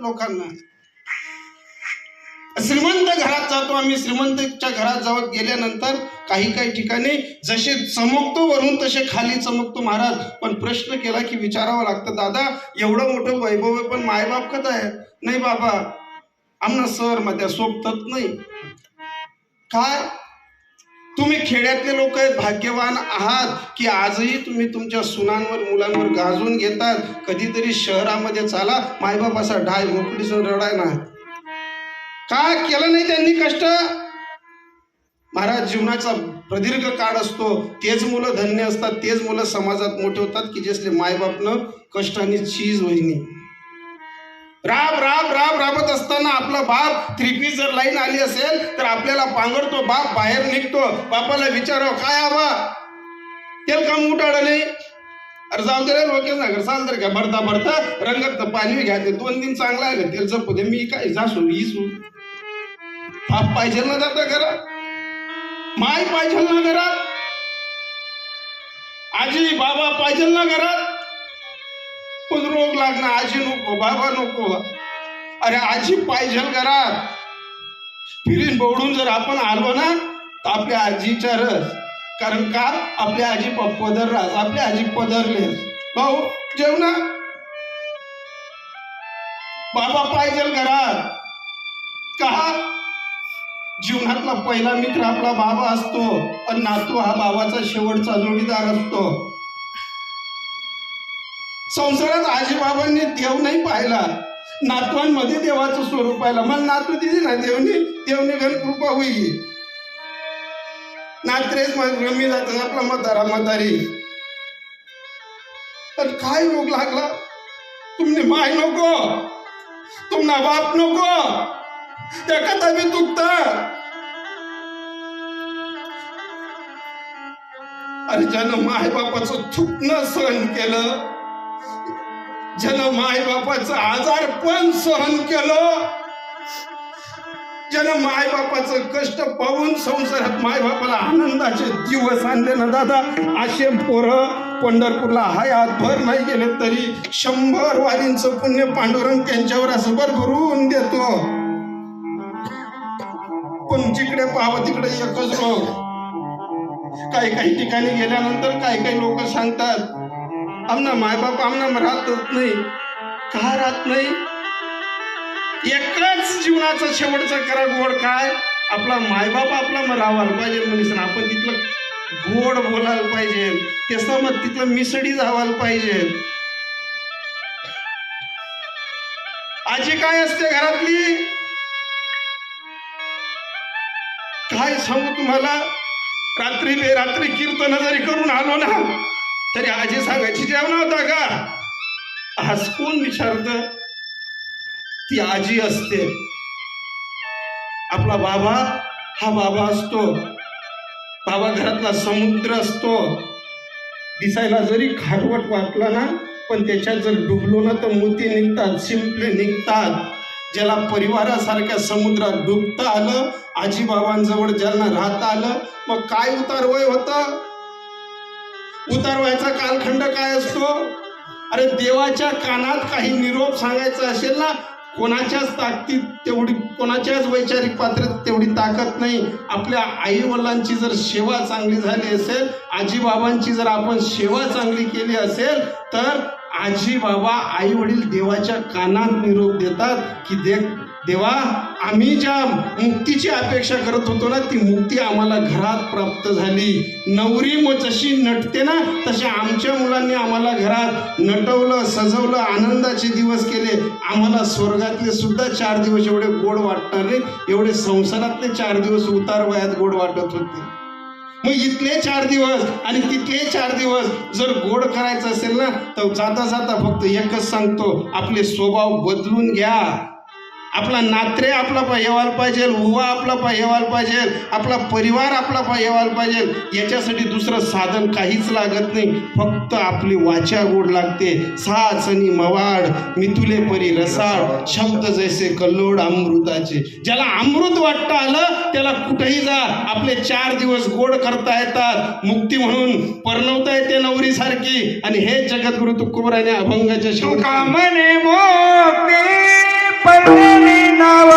लोकांना. श्रीमंत घरात जातो आम्ही. श्रीमंतच्या घरात जावत गेल्यानंतर काही काही ठिकाणी जसे चमकतो वरून तसे खाली चमकतो महाराज. पण प्रश्न केला की विचारावं लागतं दादा एवढं मोठं वैभव आहे पण मायबाप कथा आहे? नाही बाबा आमना सरमध्ये सोबतच नाही. काय तुम्ही खेड्यातले लोक आहेत भाग्यवान आहात की आजही तुम्ही तुमच्या सुनांवर मुलांवर गाजून घेतात. कधीतरी शहरामध्ये चाला मायबाप असा ढाय मोकळीचं रडाय ना काय केलं नाही त्यांनी कष्ट? महाराज जीवनाचा प्रदीर्घ काळ असतो. तेच मुलं धन्य असतात तेच मुलं समाजात मोठे होतात की जसले मायबापनं कष्टाने चीज वहिनी. राब राब राब राबत असताना आपला बाप थ्री जर लाईन आली असेल तर आपल्याला पांघडतो बाप बाहेर निघतो. बापाला विचारावं काय आबा? तेल काम उठाडं नाही. अरे जाऊ दे रे लोकेश ना घर चाल तर घ्या भरता भरता. रंगत पाणी घ्या ते दोन दिन चांगला आहे तेल जपू दे. मी काय जासू इसू बाप पाहिजे ना जाता घरात? माय पाहिजे ना घरात? आजी बाबा पाहिजे ना घरात? पण रोग लागणं आजी नको बाबा नको. अरे आजी पाहिजे घरात फिरीन बोडून जर आपण आलो ना तर आपल्या आजीचा रस. कारण का? आपल्या आजी पदर पदरलास आपल्या आजी पदरले भाऊ जेवणा बाबा पाहिजे घरात का? जीवनातला पहिला मित्र आपला बाबा असतो. आणि नातू हा बाबाचा शेवटचा जोडीदार असतो. संसारात आजीबाबांनी देव नाही पाहिला. नातवांमध्ये देवाचं स्वरूप पाहिलं. मला नातू दिली ना देवनी देवनी घन कृपा होईल. नात्रेच मग जातो जातात आपला म्हातारा म्हातारी. तर काय रोग लागला? तुमने माय नको. तुमना बाप नको. त्या कथा बी दुखतात अरे ज्यानं माय बापाचं थुकणं सहन केलं ज्यानं मायबापाचं आजार पण सहन केलं ज्यानं मायबापाचं कष्ट पाहून संसारात मायबापाला आनंदाचे दिवस आणले ना दादा. असे पोरं पंढरपूरला हयात भर नाही गेले तरी शंभर वारींचं पुण्य पांडुरंग त्यांच्यावर असं भरभरून देतो. पण जिकडे पाहावं तिकडे एकच रोग. काही काही ठिकाणी गेल्यानंतर काही काही लोक सांगतात आमना मायबाप आमना राहत नाही. का राहत नाही? एकच जीवनाचा शेवटचा करा गोड काय? आपला मायबाप आपला मग राहायला पाहिजे म्हणून आपण तिथलं गोड बोलायला पाहिजे. त्याचं मग तिथलं मिसडी जावायला पाहिजे. आजी काय असते घरातली? काय सांगू तुम्हाला? रात्री रात्री कीर्तन जरी करून आलो ना तरी आजी सांगायची जेवण होता का? आज कोण विचारत? ती आजी असते. आपला बाबा हा बाबा असतो. बाबा घरातला समुद्र असतो. दिसायला जरी खारवट वाटला ना पण त्याच्यात जर डुबलो ना तर मोती निघतात शिंपले निघतात. ज्याला परिवारासारख्या समुद्रात डुबता आलं आजी बाबांजवळ ज्यांना राहता आलं मग काय उतार वय होतं? उतार कालखंड काय असतो? अरे देवाच्या कानात काही निरोप सांगायचा असेल ना कोणाच्याच ताकदीत तेवढी कोणाच्याच वैचारिक पात्रत तेवढी ताकद नाही. आपल्या आई वडिलांची जर सेवा चांगली झाली असेल आजीबाबांची जर आपण सेवा चांगली केली असेल तर आजी बाबा आई वडील देवाच्या कानात निरोप देतात की दे देवा आम्ही ज्या मुक्तीची अपेक्षा करत होतो ना ती मुक्ती आम्हाला घरात प्राप्त झाली. नवरी मग जशी नटते ना तसे आमच्या मुलांनी आम्हाला घरात नटवलं सजवलं आनंदाचे दिवस केले. आम्हाला स्वर्गातले सुद्धा चार दिवस एवढे गोड वाटणार एवढे संसारातले चार दिवस उतार वयात गोड वाटत होते. मग इथले चार दिवस आणि तिथले चार दिवस जर गोड करायचं असेल ना तर जाता जाता फक्त एकच सांगतो आपले स्वभाव बदलून घ्या. आपला नात्रे आपला पाहिवायला पाहिजे उवा आपला पाहिवायला पाहिजे आपला परिवार आपला पाहिवायला पाहिजे याच्यासाठी दुसरं साधन काहीच लागत नाही. फक्त आपली वाचा गोड लागते. साचनी मवाड मितुले परी रसाळ शब्द जैसे कल्लोड अमृताचे. ज्याला अमृत वाटतं आलं त्याला कुठेही जा. आपले चार दिवस गोड करता येतात. मुक्ती म्हणून परणवता येते नवरीसारखी. आणि हे जगद्गुरु तुकोबराने अभंगाच्या शंका मने म्हणे पडले नाव